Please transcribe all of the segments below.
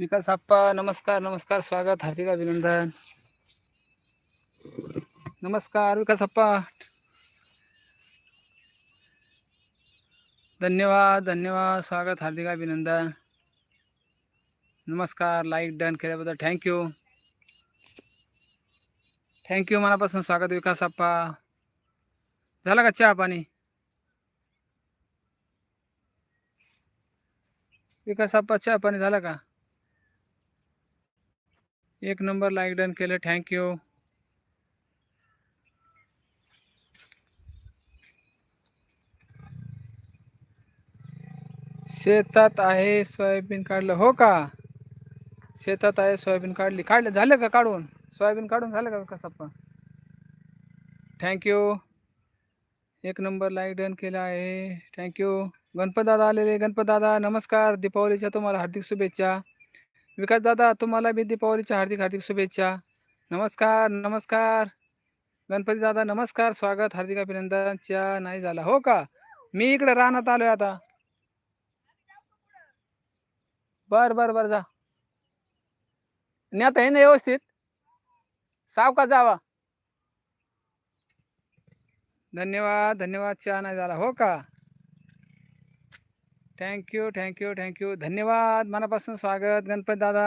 विकास आप्पा नमस्कार नमस्कार स्वागत हार्दिक अभिनंदन. नमस्कार विकास आप्पा. धन्यवाद धन्यवाद स्वागत हार्दिक अभिनंदन. नमस्कार लाईक डन केल्याबद्दल थँक्यू थँक्यू मनापासून स्वागत विकास आप्पा. झाला का चहा पाणी? विकास आप्पा चहा पाणी झाला का? एक नंबर लाईक डन केलं थँक्यू शेतात आहे सोयाबीन काढलं हो का? शेतात आहे सोयाबीन काढली. काढलं झालं का काढून? सोयाबीन काढून झालं का कसं पण थँक्यू एक नंबर लाईक डन केला आहे. थँक्यू गणपत दादा आलेले गणपत दादा नमस्कार. दीपावलीच्या तुम्हाला हार्दिक शुभेच्छा. विकास दादा तुम्हाला मी दीपावलीच्या हार्दिक हार्दिक शुभेच्छा. नमस्कार नमस्कार. गणपती दादा नमस्कार स्वागत हार्दिक अभिनंदनच्या. नाही झाला. हो का? मी इकडे राहण्यात आलोय आता. बर बर बर जा. नेता आहे ना व्यवस्थित. सावका जावा. धन्यवाद धन्यवाद. चहा नाही झाला. हो का? थँक्यू थँक्यू थँक्यू धन्यवाद. मनापासून स्वागत. गणपत दादा.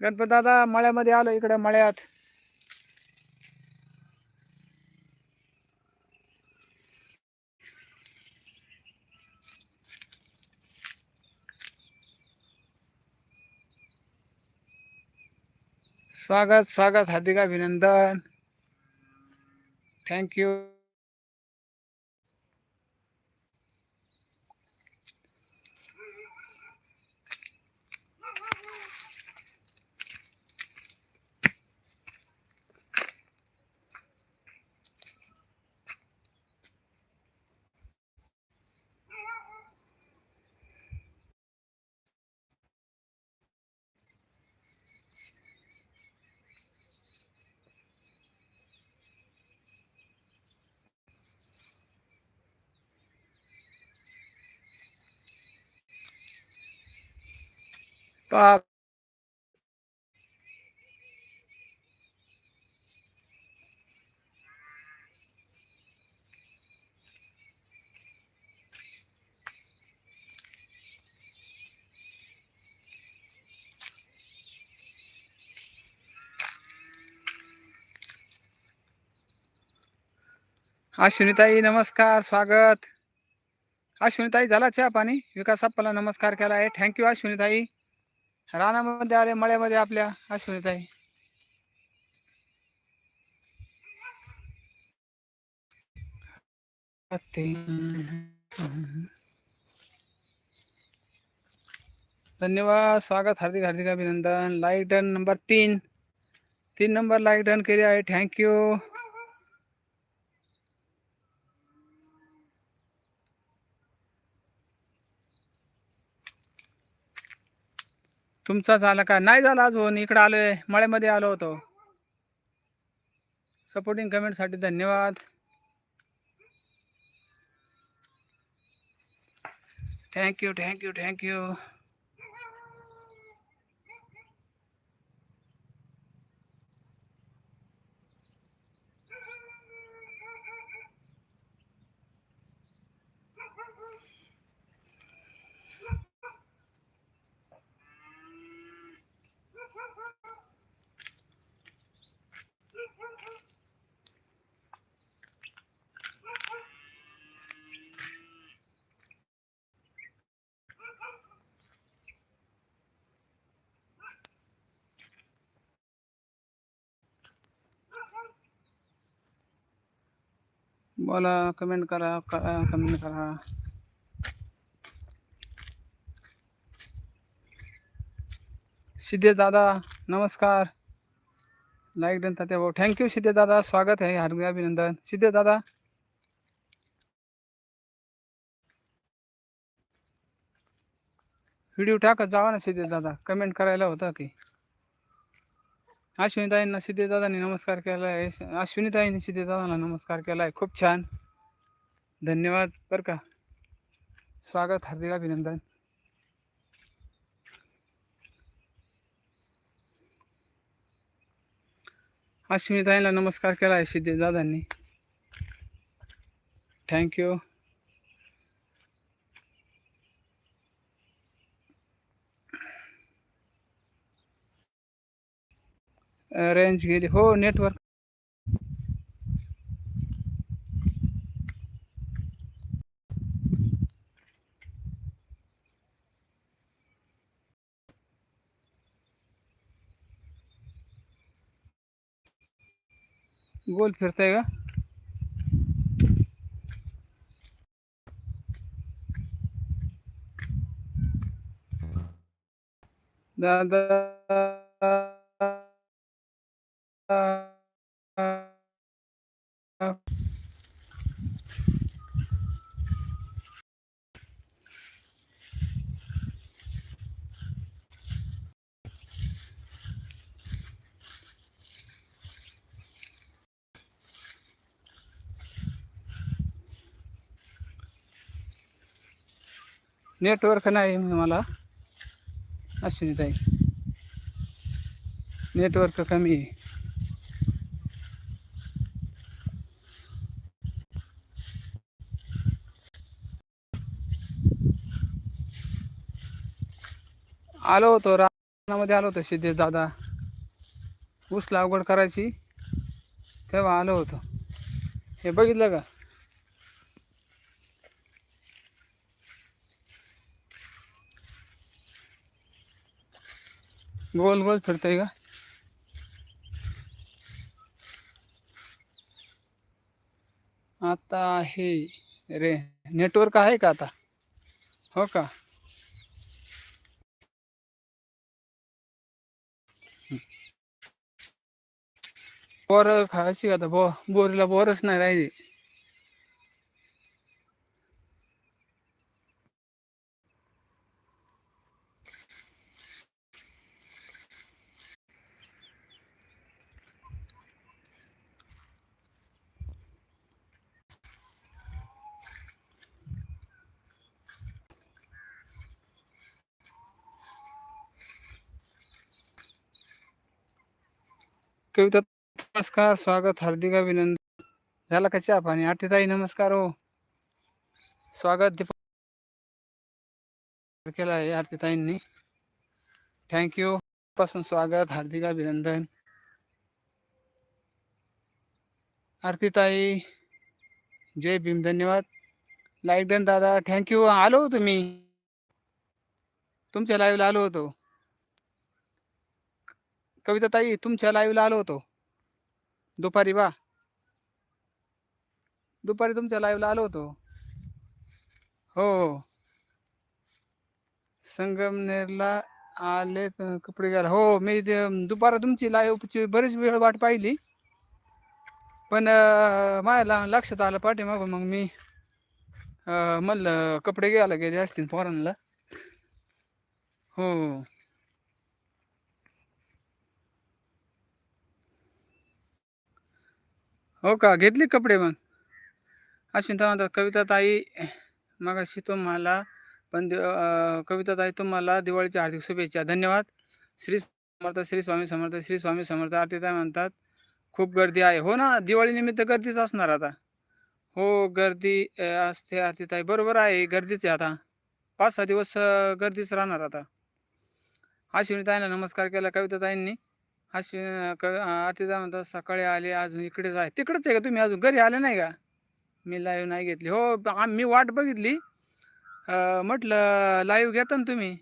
गणपत दादा मळ्यामध्ये आलो इकडे मळ्यात. स्वागत स्वागत. हार्दिक अभिनंदन. थँक्यू हा अश्विनीताई नमस्कार स्वागत. अश्विनीताई झाला चहा पाणी? विकास अप्पाला नमस्कार केला आहे. थँक्यू अश्विनीताई रानामध्ये आले मळ्यामध्ये आपल्या अश्विनीताई धन्यवाद स्वागत हार्दिक हार्दिक अभिनंदन. लाईक डन नंबर तीन. तीन नंबर लाईक डन केले आहे. थँक्यू तुमचा झाला का? नाही झाला अजून. इकडं आलोय. मळ्यामध्ये आलो होतो. सपोर्टिंग कमेंटसाठी धन्यवाद. Thank you thank you thank you बोला कमेंट करा करा कमेंट करा. सिद्धे दादा, नमस्कार. लाइक डन तात्या भाऊ. थँक्यू सिद्धे दादा. स्वागत आहे हार्दिक अभिनंदन. सिद्धे दादा. व्हिडिओ टाकत जावा ना सिद्धे दादा. कमेंट करायला होता की? अश्विनीताईंना सिद्धेदादांनी नमस्कार केला आहे अश्विनीताईंनी सिद्धेदादांना नमस्कार केला आहे खूप छान. धन्यवाद बरं का. स्वागत हार्दिक अभिनंदन. अश्विनीताईंना नमस्कार केला आहे सिद्धेदादांनी थँक्यू रेंज गेली. हो नेटवर्क गोल फिरताय का? दादा नेटवर्क नाही मला. अश्विनीताई नेटवर्क कमी आहे. आलो होतो रानामध्ये आलो होतो सिद्धेश दादा. ऊस लागवड करायची. तेव्हा आलो होतो. हे बघितलं का? गोल गोल फिरतंय का? आता आहे रे नेटवर्क आहे का आता? हो का? बोर खायची का आता? बो बोरीला बोरच नाही राहिली. कविता नमस्कार स्वागत हार्दिक अभिनंदन. झाला का चहा पाणी? आरतीताई नमस्कार हो. स्वागत दीप केलं आहे आरतीताईंनी. थँक्यू पासून स्वागत हार्दिक अभिनंदन. आरतीताई जय भीम धन्यवाद. लाईक डन दादा थँक्यू आलो होतो मी. तुमच्या लाईव्हला आलो होतो. कविता ताई तुमच्या लाईव्हला आलो होतो. दुपारी बा. दुपारी तुमच्या लाईव्हला आलो होतो. हो, हो. संगमनेरला आले कपडे घ्यायला. हो मी ते दुपारा तुमची लाईव्हची बरीच वेळ वाट पाहिली. पण माझ्या लक्षात आलं पाठीमाग मग मी म्हणलं कपडे घ्यायला गेले असतील पोरांना. हो. हो का? घेतले कपडे मग? अश्विन म्हणतात कविता ताई मगाशी तुम्हाला पण दि- कविता ताई तुम्हाला दिवाळीच्या हार्दिक शुभेच्छा. धन्यवाद. श्री समर्थ श्री स्वामी समर्थ श्री स्वामी समर्थ आरतीताई म्हणतात खूप गर्दी आहे. हो ना दिवाळीनिमित्त गर्दीच असणार आता. हो गर्दी असते आरतीताई. बरोबर आहे गर्दीच आहे आता. पाच सहा दिवस गर्दीच राहणार आता. अश्विनताईंना नमस्कार केला कविताताईंनी. अश्विनी क आरतीताई म्हणतात सकाळी आले अजून इकडेच आहे. तिकडेच आहे का तुम्ही? अजून घरी आले नाही का? मी लाईव्ह नाही घेतली. हो आम- मी वाट बघितली. म्हटलं लाईव्ह घेता ना तुम्ही.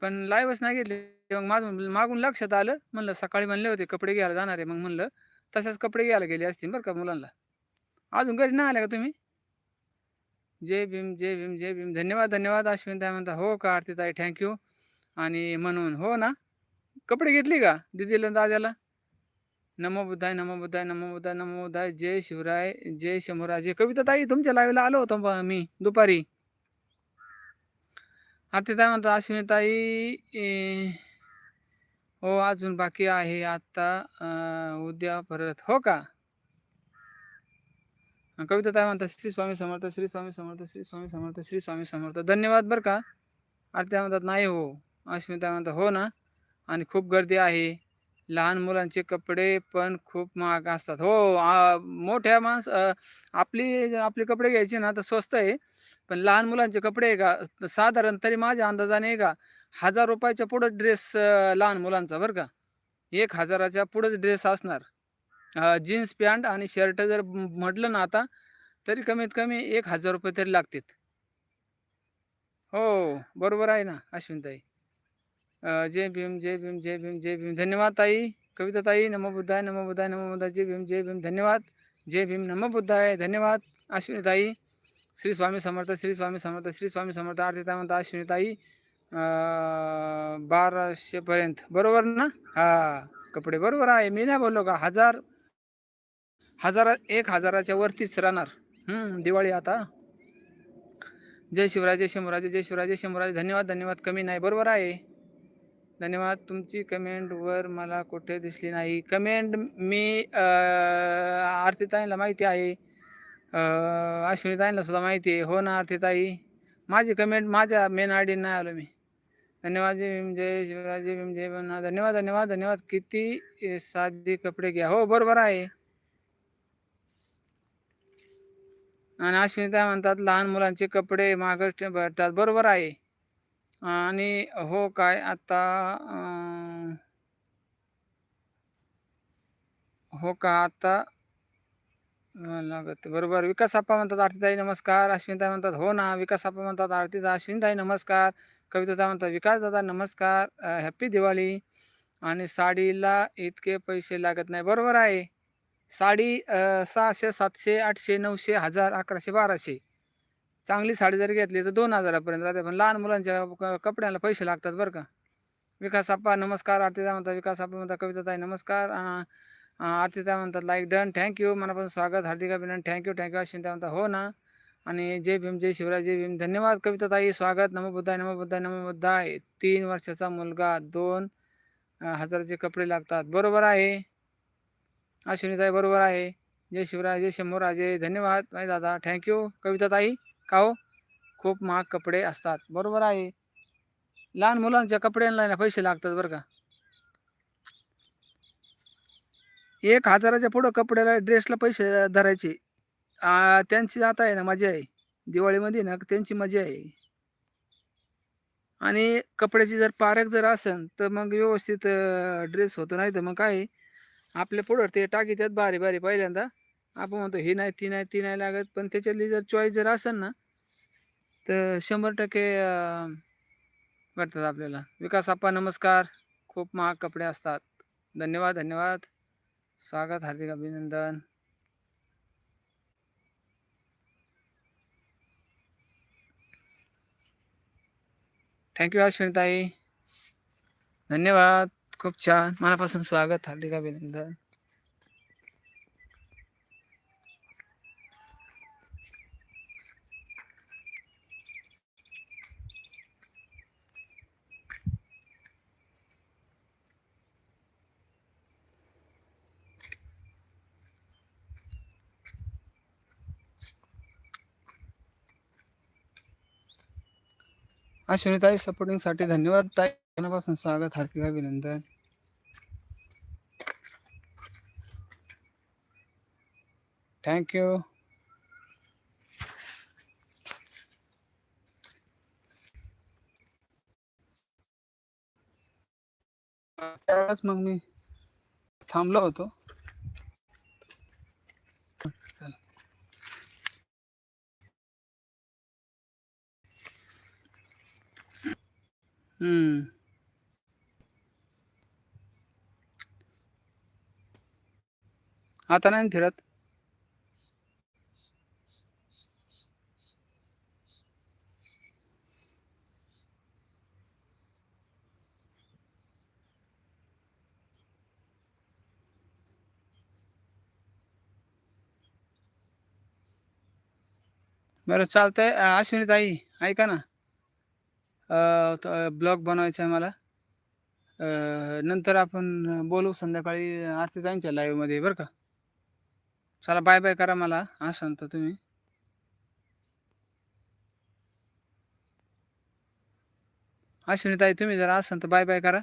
पण लाईव्हच नाही घेतली. मग माझून मागून लक्षात आलं. म्हणलं सकाळी म्हणले होते कपडे घ्यायला जाणार आहे. मग म्हणलं तसेच कपडे घ्यायला गेले असतील बरं का मुलांना. अजून घरी नाही आले का तुम्ही? जय भीम जय भीम जय भीम. धन्यवाद धन्यवाद. अश्विन ताई म्हणता हो का आरती ताई थँक्यू आणि म्हणून हो ना. कपडे घेतली का दिदीला आणि दादाला? नमो बुद्धाय नमो बुद्धाय नमो बुद्धाय नमो बुद्धाय. जय शिवराय जय शंभूराजे. कविता ताई तुमच्या लाईव्हला आलो होतो ब- मी दुपारी. आता काय म्हणतात अश्विनी ताई हो अजून बाकी आहे आता उद्या परत. हो का? कविता ताई म्हणतात श्री स्वामी समर्थ श्री स्वामी समर्थ श्री स्वामी समर्थ श्री स्वामी समर्थ. धन्यवाद बरं का. आरती म्हणतात नाही हो. अश्विनी ताई म्हणतात हो ना. आणि खूप गर्दी आहे. लहान मुलांचे कपडे पण खूप महाग असतात. हो मोठ्या माणस आपली आपले कपडे घ्यायचे ना तर स्वस्त आहे. पण लहान मुलांचे कपडे आहे का? साधारण तरी माझ्या अंदाजाने आहे का हजार रुपयाच्या पुढंच ड्रेस लहान मुलांचा बरं का. एक हजाराच्या पुढंच ड्रेस असणार. जीन्स पॅन्ट आणि शर्ट जर म्हटलं ना आता तरी कमीत कमी एक हजार रुपये तरी लागतील. हो बरोबर आहे ना अश्विनताई? जय भीम जय भीम जय भीम जय भीम। धन्यवाद ताई कविता ताई नमो बुद्धाय नमो बुद्धाय नमो बुद्धाय जय भीम जय भीम। धन्यवाद जय भीम नमो बुद्धाय। धन्यवाद अश्विनी ताई। श्री स्वामी समर्थ श्री स्वामी समर्थ श्री स्वामी समर्थ आरती म्हणता अश्विनी ताई। बाराशेपर्यंत बरोबर ना? हा कपडे बरोबर आहे. मी नाही बोललो का? हजार हजार एक हजाराच्या वरतीच राहणार. दिवाळी आता. जय शिवराजे जय जय शिवराजे जय धन्यवाद धन्यवाद. कमी नाही बरोबर आहे. धन्यवाद. तुमची कमेंटवर मला कुठे दिसली नाही. कमेंट मी आरतीताईंना माहिती आहे. अश्विनीताईंना सुद्धा माहिती आहे. हो ना आरतीताई माझी कमेंट माझ्या मेन आय डी नाही आलो मी. धन्यवाद जय भीम जय शिवराज जय भीम जय धन्यवाद धन्यवाद धन्यवाद. किती साधे साधी कपडे घ्या. हो बरोबर आहे. आणि अश्विनीताई म्हणतात लहान मुलांचे कपडे मागच भरतात बरोबर आहे. आणि हो काय आता अं, हो का आता अं, लागत. बरोबर. विकास आप्पा म्हणतात आरतीताई नमस्कार. अश्विनताई म्हणतात हो ना. विकास आप्पा म्हणतात आरतीता अश्विनताई नमस्कार. कविताताई म्हणतात विकास दादा नमस्कार. हॅप्पी दिवाळी. आणि साडीला इतके पैसे लागत नाही. बरोबर आहे. साडी अं, सहाशे सातशे आठशे नऊशे हजार अकराशे बाराशे. चांगली साडी जर घेतली तर दोन हजारापर्यंत राहते पण लहान मुलांच्या क- पैसे लागतात बरं का. विकास आप्पा नमस्कार. आरतीता म्हणतात विकास आप्पा म्हणतात कविताताई नमस्कार. अं, अं, आरतीता म्हणतात लाईक डन थँक्यू मनापासून स्वागत. हार्दिक अभिनंदन. थँक्यू थँक्यू अश्विन म्हणतात हो ना. आणि जय भीम जय शिवराय जय भीम. धन्यवाद कविताताई स्वागत. नमो बुद्धाय नमो बुद्धाय नमो बुद्धाय. तीन वर्षाचा मुलगा दोन अं, हजाराचे कपडे लागतात. बरोबर आहे. अश्विनीताई बरोबर आहे. जय शिवराय जय शंभूराजे. धन्यवाद माई दादा. थँक्यू कविताताई का हो खूप महाग कपडे असतात. बरोबर आहे. लहान मुलांच्या कपड्यांना ना पैसे लागतात बरं का. एक हजाराच्या पुढं कपड्याला ड्रेसला पैसे धरायचे. त्यांची आता आहे ना मजा आहे. दिवाळीमध्ये ना त्यांची मजा आहे. आणि कपड्याची जर पारख जर असेल तर मग व्यवस्थित ड्रेस होतो. नाही तर मग काय आपल्या पुढं ते टाकी त्यात बारी बारी पहिल्यांदा. आपण म्हणतो ही नाही ती नाही ती नाही लागत. पण त्याच्यातली जर चॉईस जर असेल ना तर शंभर टक्के भेटतात वाटतात आपल्याला. विकास आप्पा नमस्कार. खूप महाग कपडे असतात. धन्यवाद धन्यवाद. स्वागत हार्दिक अभिनंदन. थँक्यू अश्विनताई. धन्यवाद. खूप छान. मनापासून स्वागत हार्दिक अभिनंदन. अश्विनीताई सपोर्टिंगसाठी धन्यवाद. ताई मनापासून स्वागत हार्दिक अभिनंदन. थँक्यू त्यावेळेस मग मी थांबलो होतो. हम्म. आता नाही ना फिरत? बरं चालतंय. अं, अश्विनी ताई ऐका ना. ब्लॉग बनवायचा आहे मला. नंतर आपण बोलू संध्याकाळी आरती ताईंच्या लाईव्हमध्ये बरं का? चला बाय बाय करा मला हां सांगता तुम्ही. अश्विनी ताई तुम्ही जरा असाल तर बाय बाय करा.